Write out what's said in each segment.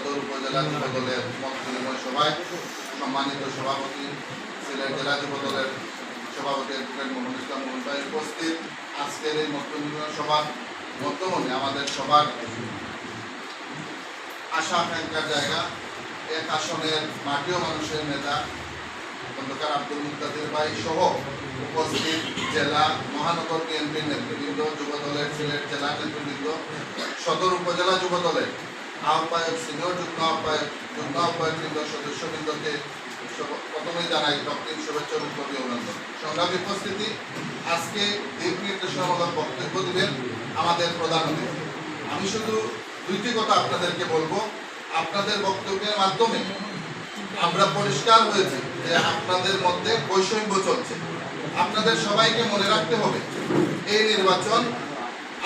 সদর উপজেলা যুব দলের মত বিনিময় সভায় সম্মানিত সভাপতি সিলেট জেলা যুব দলের সভাপতি অ্যাডভোকেট মোহাম্মদ ইসলাম মোহন ভাই উপস্থিত। আজকের এই মত বিনিময় সভা বর্তমানে আমাদের সবার আশা আকাঙ্ক্ষার জায়গা। এক আসনের মাটিও মানুষের নেতা খন্দকার আব্দুল মুক্তাদির ভাই সহ উপস্থিত জেলা মহানগর বিএনপির নেতৃবৃন্দ যুব দলের সিলেট জেলা নেতৃবৃন্দ, সদর উপজেলা যুব দলের আহ্বায়ক সিনিয়র যুগ্ম আহ্বায়ক, যুগ্ম আহ্বায়কবৃন্দ, সদস্যবৃন্দকে প্রথমেই জানাই ডক্টর শুভেচ্ছা এবং কবি অভিনন্দন। সংগ্রামী উপস্থিতি, আজকে দিক নির্দেশনামূলক বক্তব্য দিবেন আমাদের প্রধান অতিথি। আমি শুধু দুইটি কথা আপনাদেরকে বলব। আপনাদের বক্তব্যের মাধ্যমে আমরা পরিষ্কার হয়েছে যে আপনাদের মধ্যে বৈষম্য চলছে। আপনাদের সবাইকে মনে রাখতে হবে, এই নির্বাচন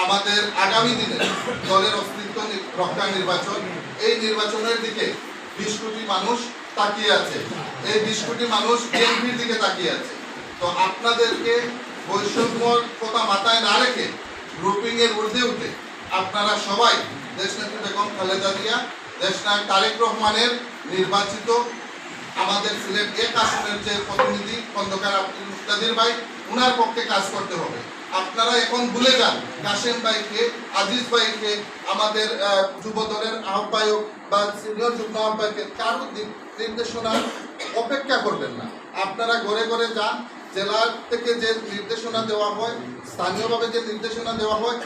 আমাদের আগামী দিনে দলের অস্তিত্ব রক্ষা নির্বাচন, এই নির্বাচনের দিকে বিশ কোটি মানুষ তাকিয়ে আছে। এই বিশ কোটি মানুষ বিএনপির দিকে তাকিয়ে আছে। তো আপনাদেরকে বৈষম্যর কথা মাথায় না রেখে গ্রুপিং এর ঊর্ধ্বে উঠে আপনারা সবাই দেশনেত্রী বেগম খালেদা জিয়া দেশনায়ক তারেক রহমানের নির্বাচিত আমাদের সিলেট এক আসনের যে প্রতিনিধি খন্দকার আব্দুল মুস্তাদির ভাই, উনার পক্ষে কাজ করতে হবে। আপনারা এখন ভুলে যান। কাশেম ভাইকে, আজিজ ভাইকে, আমাদের যুব দলের আহ্বায়ক বা সিনিয়র যুগ্ম আহ্বায়কের কারও নির্দেশনা অপেক্ষা করবেন না। আপনারা ঘরে ঘরে যান। জেলার থেকে যে নির্দেশনা দেওয়া হয়, স্থানীয়ভাবে যে নির্দেশনা দেওয়া হয়,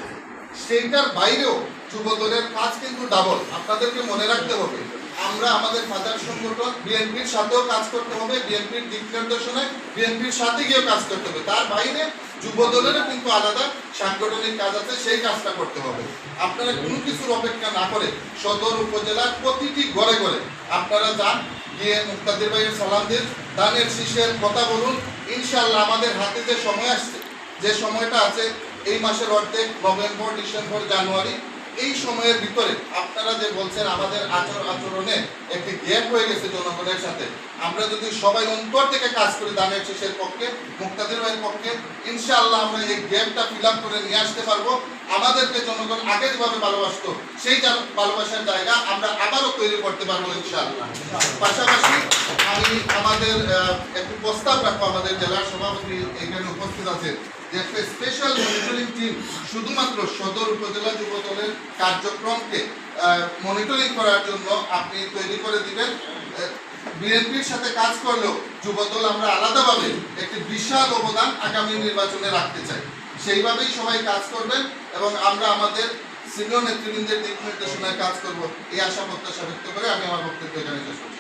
সেইটার বাইরেও যুব দলের কাজ কিন্তু ডাবল আপনাদেরকে মনে রাখতে হবে। আমরা আমাদের ফাদার সংগঠন বিএনপির সাথেও কাজ করতে হবে, বিএনপির দিক নির্দেশনায় বিএনপির সাথে গিয়েও কাজ করতে হবে। তার বাইরে যুব দলেরও কিন্তু আলাদা সাংগঠনিক কাজ আছে, সেই কাজটা করতে হবে। আপনারা কোনো কিছুর অপেক্ষা না করে সদর উপজেলার প্রতিটি ঘরে ঘরে আপনারা যান, গিয়ে মুক্তাদির ভাইয়ের সালাম দিন, দানের শীষের কথা বলুন। ইনশাল্লাহ আমাদের হাতে যে সময় আসছে, যে সময়টা আছে, এই মাসের অর্ধেক নভেম্বর ডিসেম্বর জানুয়ারি এই সময়ের ভিতরে আপনারা যে বলছেন আমাদের আচর আচরণে একটি গ্যাপ হয়ে গেছে জনগণের সাথে, আমরা যদি সবাই অন্তর থেকে কাজ করি দানের শেষের পক্ষে, মুক্তাদির ভাইয়ের পক্ষে, ইনশাআল্লাহ আমরা এই গ্যাপটা ফিল আপ করে নিয়ে আসতে পারব। আমাদেরকে জনগণ আগে যেভাবে ভালোবাসতো, সেই ভালোবাসার জায়গা আমরা আবারও তৈরি করতে পারব ইনশাআল্লাহ। পাশাপাশি আমি আমাদের একটি প্রস্তাব রাখব আমাদের জেলার সভাপতি এখানে উপস্থিত আছেন। যে স্পেশাল মনিটরিং টিম শুধুমাত্র সদর উপজেলা যুব দলের কার্যক্রমকে মনিটরিং করার জন্য আপনি তৈরি করে দিবেন। বিএনপির সাথে কাজ করলেও যুবদল আমরা আলাদাভাবে একটি বিশাল অবদান আগামী নির্বাচনে রাখতে চাই। সেইভাবেই সবাই কাজ করবেন এবং আমরা আমাদের সিনিয়র নেতৃবৃন্দের দিক নির্দেশনায় কাজ করব। এই আশা প্রত্যাশা ব্যক্ত করে আমি আমার বক্তব্য এখানে ধন্যবাদ।